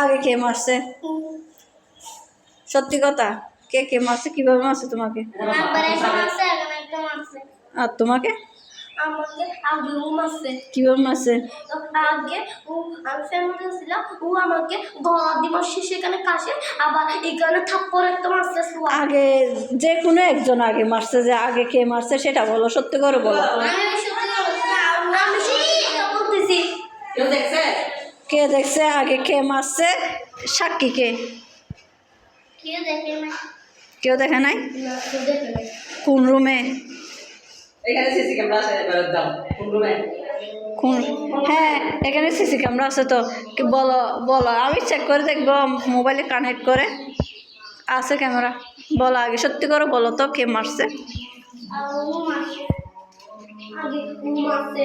আগে কে মারছে? সত্যি কথা? কে কে মারছে? কীভাবে মারছে তোমাকে? আর তোমাকে? আগে ও আমাকে কাশে আবার এখানে মারছে? আগে যে কোনো একজন আগে মারছে যে আগে কে মারছে সেটা বলো, সত্যি করে বলো। আমি সত্যি কথা বলতেছি কেউ দেখছে কে দেখছে? আগে কে মারছে? সাক্ষী কে? কেউ দেখে না কেউ দেখে নাই। কোন রুমে? এখানে সিসি ক্যামেরা আছে এবার দাও। কোন হ্যাঁ এখানে সিসি ক্যামেরা আছে তো। কি বলো বলো। আমি চেক করে দেখব মোবাইলে কানেক্ট করে। আছে ক্যামেরা। বলো আগে সত্যি করে বলো তো কে মারছে? মারছে।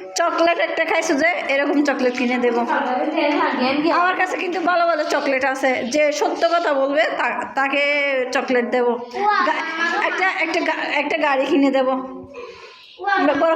চকলেট একটা খাইছো যে এরকম চকলেট কিনে দেব আমার কাছে কিন্তু ভালো ভালো চকলেট আছে যে সত্য কথা বলবে তাকে চকলেট দেব একটা একটা একটা গাড়ি কিনে দেব বড়